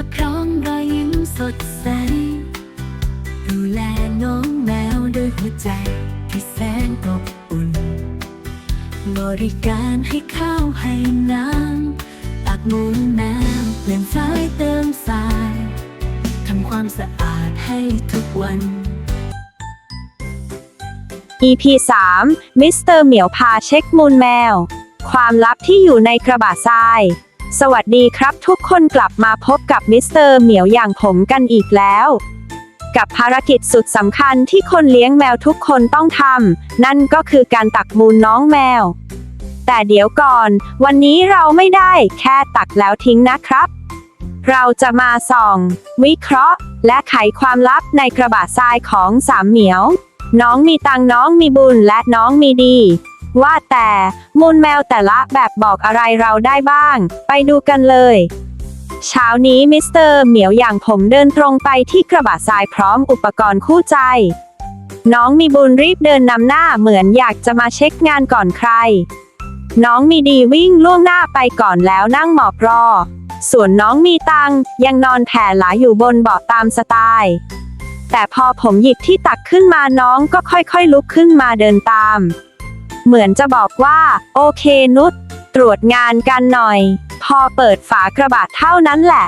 มาพร้อมรอยยิ้มสดใส ดูแลน้องแมวด้วยหัวใจที่แสนอบอุ่น บริการให้ข้าวให้น้ำตักมูลแมวเปลี่ยนสายเติมสาย ทำความสะอาดให้ทุกวัน EP 3มิสเตอร์เหมียวพาเช็คมูลแมว ความลับที่อยู่ในกระบะทราย สวัสดีครับทุกคนกลับมาพบกับมิสเตอร์เหมียวอย่างผมกันอีกแล้ว กับภารกิจสุดสำคัญที่คนเลี้ยงแมวทุกคนต้องทำนั่นก็คือการตักมูลน้องแมว แต่เดี๋ยวก่อน วันนี้เราไม่ได้แค่ตักแล้วทิ้งนะครับ เราจะมาส่อง วิเคราะห์ และไขความลับในกระบะทรายของสามเหมียว น้องมีตังน้องมีบุญและน้องมีดี ว่าแต่มูลแมวแต่ละแบบบอกอะไรเราได้บ้าง ไปดูกันเลย เช้านี้มิสเตอร์เหมียวอย่างผมเดินตรงไปที่กระบะทรายพร้อมอุปกรณ์คู่ใจ น้องมีบุญรีบเดินนำหน้าเหมือนอยากจะมาเช็คงานก่อนใคร น้องมีดีวิ่งล่วงหน้าไปก่อนแล้วนั่งหมอบรอ ส่วนน้องมีตังยังนอนแผ่หลาอยู่บนเบาะตามสไตล์แต่พอผมหยิบที่ตักขึ้นมาน้องก็ค่อยๆลุกขึ้นมาเดินตาม เหมือนจะบอกว่า โอเคนุชตรวจงานกันหน่อย พอเปิดฝากระบะเท่านั้นแหละ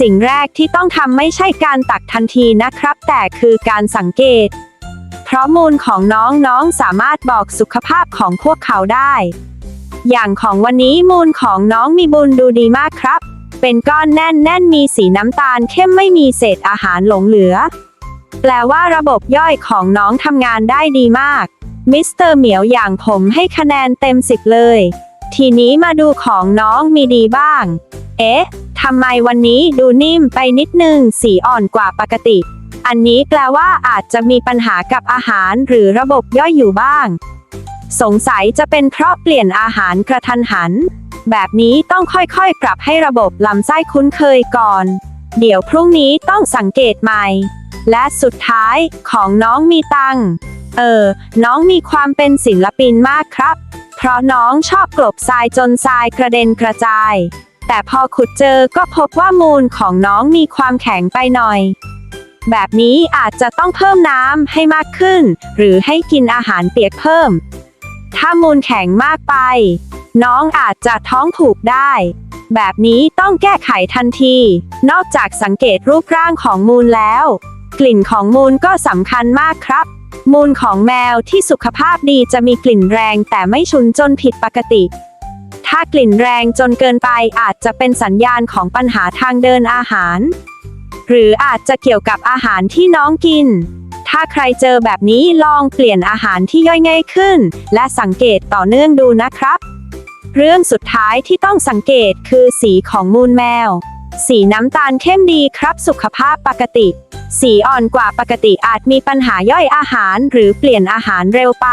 สิ่งแรกที่ต้องทำไม่ใช่การตักทันทีนะครับ แต่คือการสังเกต เพราะมูลของน้องๆสามารถบอกสุขภาพของพวกเขาได้ อย่างของวันนี้มูลของน้องมีบุญดูดีมากครับ เป็นก้อนแน่นแน่นๆมีสีน้ำตาลเข้มไม่มีเศษอาหารหลงเหลือ แปลว่าระบบย่อยของน้องทำงานได้ดีมาก มิสเตอร์เหมียวอย่างผมให้คะแนนเต็มสิบเลย ทีนี้มาดูของน้องมีดีบ้าง เอ๊ะทำไมวันนี้ดูนิ่มไปนิดนึง สีอ่อนกว่าปกติ อันนี้แปลว่าอาจจะมีปัญหากับอาหารหรือระบบย่อยอยู่บ้าง สงสัยจะเป็นเพราะเปลี่ยนอาหารกระทันหัน แบบนี้ต้องค่อยๆ ปรับให้ระบบลำไส้คุ้นเคยก่อน เดี๋ยวพรุ่งนี้ต้องสังเกตใหม่ และสุดท้ายของน้องมีตัง เออ น้องมีความเป็นศิลปินมากครับ เพราะน้องชอบกลบทรายจนทรายกระเด็นกระจาย แต่พอขุดเจอก็พบว่ามูลของน้องมีความแข็งไปหน่อย แบบนี้อาจจะต้องเพิ่มน้ำให้มากขึ้น หรือให้กินอาหารเปียกเพิ่ม ถ้ามูลแข็งมากไป น้องอาจจะท้องผูกได้ แบบนี้ต้องแก้ไขทันที นอกจากสังเกตรูปร่างของมูลแล้ว กลิ่นของมูลก็สำคัญมากครับ มูลของแมวที่สุขภาพดีจะมีกลิ่นแรงแต่ไม่ฉุนจนผิดปกติ ถ้ากลิ่นแรงจนเกินไปอาจจะเป็นสัญญาณของปัญหาทางเดินอาหาร หรืออาจจะเกี่ยวกับอาหารที่น้องกิน ถ้าใครเจอแบบนี้ลองเปลี่ยนอาหารที่ย่อยง่ายขึ้น และสังเกตต่อเนื่องดูนะครับ เรื่องสุดท้ายที่ต้องสังเกตคือสีของมูลแมว สีน้ำตาลเข้มดีครับสุขภาพปกติ สีอ่อนกว่าปกติอาจมีปัญหาย่อยอาหารหรือเปลี่ยนอาหารเร็วไป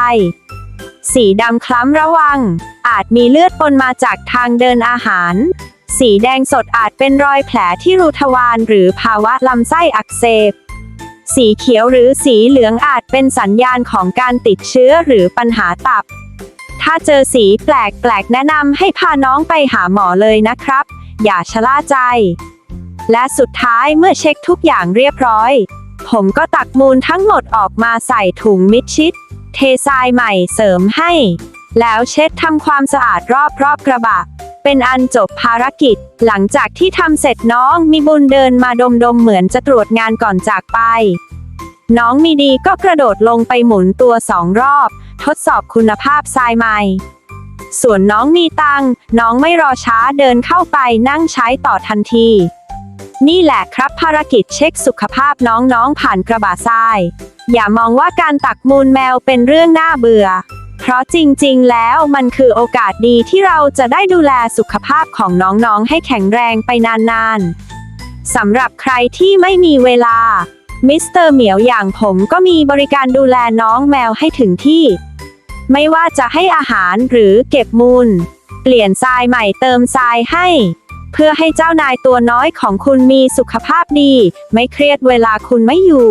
สีดำคล้ำระวัง อาจมีเลือดปนมาจากทางเดินอาหาร สีแดงสดอาจเป็นรอยแผลที่รูทวารหรือภาวะลำไส้อักเสบ สีเขียวหรือสีเหลืองอาจเป็นสัญญาณของการติดเชื้อหรือปัญหาตับ ถ้าเจอสีแปลกๆแนะนำให้พาน้องไปหาหมอเลยนะครับ อย่าชะล่าใจ และสุดท้ายเมื่อเช็คทุกอย่างเรียบร้อย ผมก็ตักมูลทั้งหมดออกมาใส่ถุงมิดชิด เททรายใหม่เสริมให้ แล้วเช็ดทำความสะอาดรอบๆกระบะ เป็นอันจบภารกิจ หลังจากที่ทำเสร็จน้องมีบุญเดินมาดมๆเหมือนจะตรวจงานก่อนจากไป น้องมีดีก็กระโดดลงไปหมุนตัวสองรอบ ทดสอบคุณภาพทรายใหม่ส่วนน้องมีตัง น้องไม่รอช้าเดินเข้าไปนั่งใช้ต่อทันที นี่แหละครับภารกิจเช็คสุขภาพน้องๆผ่านกระบะทราย อย่ามองว่าการตักมูลแมวเป็นเรื่องน่าเบื่อ เพราะจริงๆ แล้วมันคือโอกาสดีที่เราจะได้ดูแลสุขภาพของน้องๆ ให้แข็งแรงไปนานๆ สำหรับใครที่ไม่มีเวลา มิสเตอร์เหมียวอย่างผมก็มีบริการดูแลน้องแมวให้ถึงที่ ไม่ว่าจะให้อาหารหรือเก็บมูล เปลี่ยนทรายใหม่เติมทรายให้ เพื่อให้เจ้านายตัวน้อยของคุณมีสุขภาพดี ไม่เครียดเวลาคุณไม่อยู่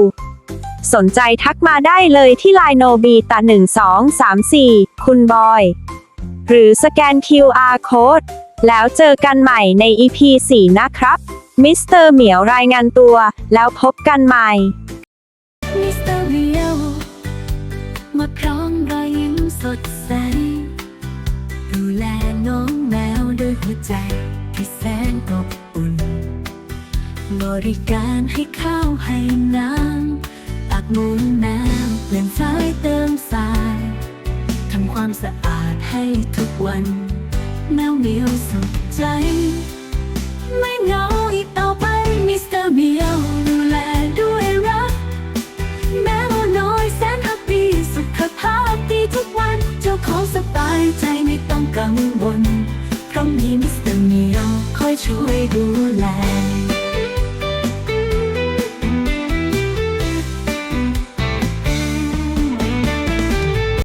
สนใจทักมาได้เลยที่ไลน์โนบีตา1234 คุณบอย หรือสแกน QR Code แล้วเจอกันใหม่ใน EP 4 นะครับมิสเตอร์เหมียวรายงานตัว แล้วพบกันใหม่ มิสเตอร์เรียว มาพร้อมรอยยิ้มสดใส ดูแลน้องแมวด้วยหัวใจ อบอุ่น บริการให้ข้าวให้น้ำตักหมูแมวเปลี่ยนสายเติมสายทำความสะอาดให้ทุกวัน แมวเหมียวสุขใจ ไม่เหงาอีกต่อไปมิสเตอร์เมียวดูแลด้วยรัก แมวน้อยแสนแฮปปี้สุขภาพดีทุกวัน เจ้าของสบายใจไม่ต้องกังวลเพราะมีมิสเตอร์ เมียว